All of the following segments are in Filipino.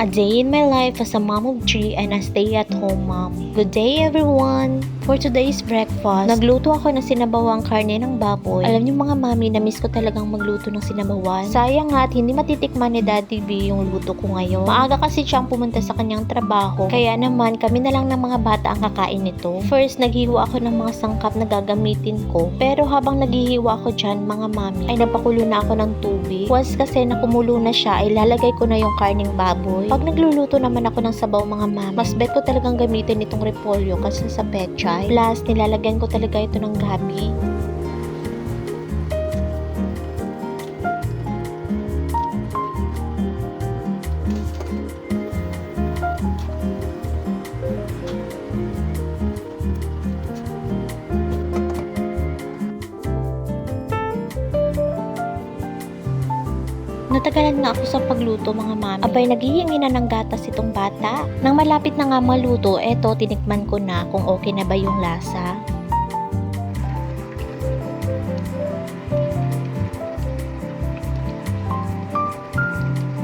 A day in my life as a mom of three and a stay-at-home mom. Good day everyone! For today's breakfast, nagluto ako ng sinabawang karne ng baboy. Alam niyo mga mami, na-miss ko talagang magluto ng sinabawan. Sayang nga at hindi matitikman ni Daddy B yung luto ko ngayon. Maaga kasi siyang pumunta sa kanyang trabaho. Kaya naman, kami na lang ng mga bata ang kakain nito. First, naghiwa ako ng mga sangkap na gagamitin ko. Pero habang naghihiwa ako dyan, mga mami, ay napakulo na ako ng tubig. Once kasi na kumulo na siya, ay lalagay ko na yung karning baboy. Pag nagluluto naman ako ng sabaw mga mami, mas bet ko talagang gamitin itong repolyo kasi sa pechay. Plus, nilalagyan ko talaga ito ng gabi. Natagalan nga ako sa pagluto mga mami. Abay, naghihingi na ng gatas itong bata. Nang malapit na nga maluto, eto, tinikman ko na kung okay na ba yung lasa.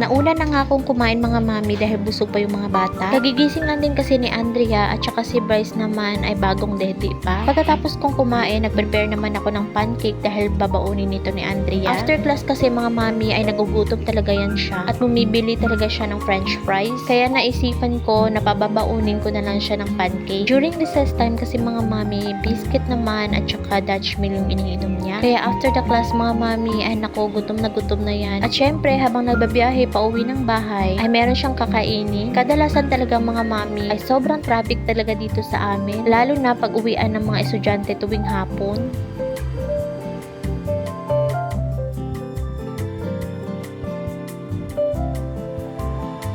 Nauna na nga akong kumain mga mami dahil busog pa yung mga bata. Kagigising lang din kasi ni Andrea at saka si Bryce naman ay bagong dede pa. Pagkatapos kong kumain, nag-prepare naman ako ng pancake dahil babaunin nito ni Andrea. After class kasi mga mami ay nagugutom talaga yan siya at bumibili talaga siya ng french fries. Kaya naisipan ko na pababaunin ko na lang siya ng pancake. During recess time kasi mga mami, biscuit naman at saka Dutch meal yung iniinom niya. Kaya after the class mga mami ay nako gutom na gutom na yan. At syempre habang nagbabiyahe pauwi ng bahay ay meron siyang kakainin. Kadalasan talaga mga mami ay sobrang traffic talaga dito sa amin. Lalo na pag uwian ng mga estudyante tuwing hapon.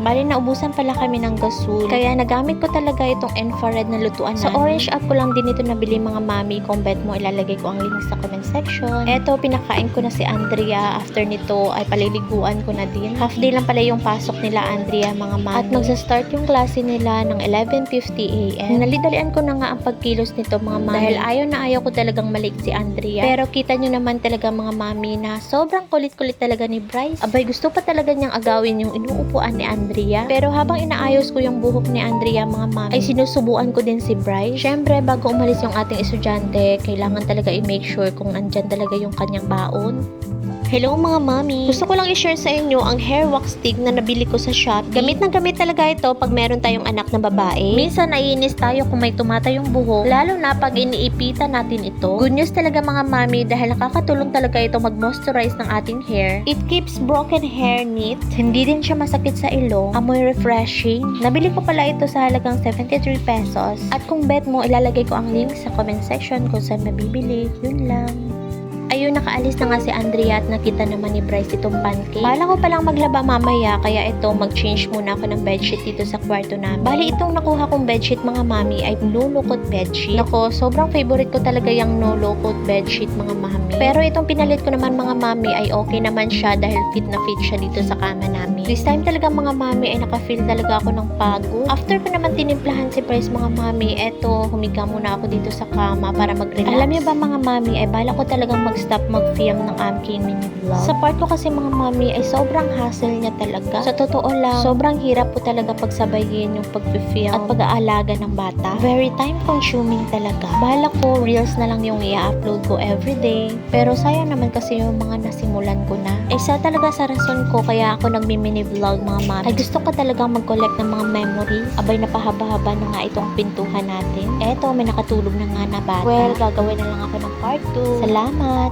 Bali, naubusan pala kami ng gasol. Kaya nagamit ko talaga itong infrared na lutuan Sa orange app ko lang din ito nabili mga mami. Kung bet mo, ilalagay ko ang link sa comment section. Eto, pinakain ko na si Andrea. After nito, ay paliliguan ko na din. Half day lang pala yung pasok nila, Andrea, mga mami. At magsa-start yung klase nila ng 11.50 a.m. Nalidalian ko na nga ang pagkilos nito, mga mami. Dahil ayaw na ayaw ko talagang malik si Andrea. Pero kita nyo naman talaga mga mami na sobrang kulit-kulit talaga ni Bryce. Abay, gusto pa talaga niyang agawin yung inuupuan ni Andrea. Pero habang inaayos ko yung buhok ni Andrea mga mami, ay sinusubuan ko din si Bryce. Syempre, bago umalis yung ating estudyante, kailangan talaga i-make sure kung nandyan talaga yung kanyang baon. Hello mga mami! Gusto ko lang i-share sa inyo ang hair wax stick na nabili ko sa Shopee. Gamit na gamit talaga ito pag meron tayong anak na babae. Minsan naiinis tayo kung may tumata yung buhok, lalo na pag iniipita natin ito. Good news talaga mga mami dahil nakakatulong talaga ito mag-moisturize ng ating hair. It keeps broken hair neat. Hindi din siya masakit sa ilong. Amoy refreshing. Nabili ko pala ito sa halagang 73 pesos. At kung bet mo, ilalagay ko ang link sa comment section kung saan mabibili. Yun lang. Ayun, nakaalis na nga si Andrea at nakita naman ni Bryce itong pancake. Bala ko palang maglaba mamaya, kaya ito, mag-change muna ako ng bedsheet dito sa kwarto namin. Bali, itong nakuha kong bedsheet mga mami ay no-lookot bedsheet. Nako, sobrang favorite ko talaga yung no-lookot bedsheet mga mami. Pero itong pinalit ko naman mga mami ay okay naman siya dahil fit na fit siya dito sa kama namin. This time talaga mga mami ay nakafeel talaga ako ng pagod. After ko naman tinimplahan si Bryce mga mami, eto, humiga muna ako dito sa kama para mag-relax. Alam niyo ba mga mami, ay bala ko talagang mag-stop mag-film ng aking mini vlog. Sa part ko kasi mga mami ay sobrang hassle niya talaga. Sa totoo lang, sobrang hirap po talaga pagsabayin yung pag-film at pag-aalaga ng bata. Very time consuming talaga. Bala ko, reels na lang yung i-upload ko everyday. Pero sayang naman kasi yung mga nasimulan ko na. Isa talaga sa rason ko kaya ako nagmi-mini vlog mga mami. Ay gusto ko talagang mag-collect ng mga memories. Abay napahaba-haba na nga itong pintuhan natin. Eto, may nakatulog na nga na bata. Well, gagawin na lang ako ng part 2. Salamat!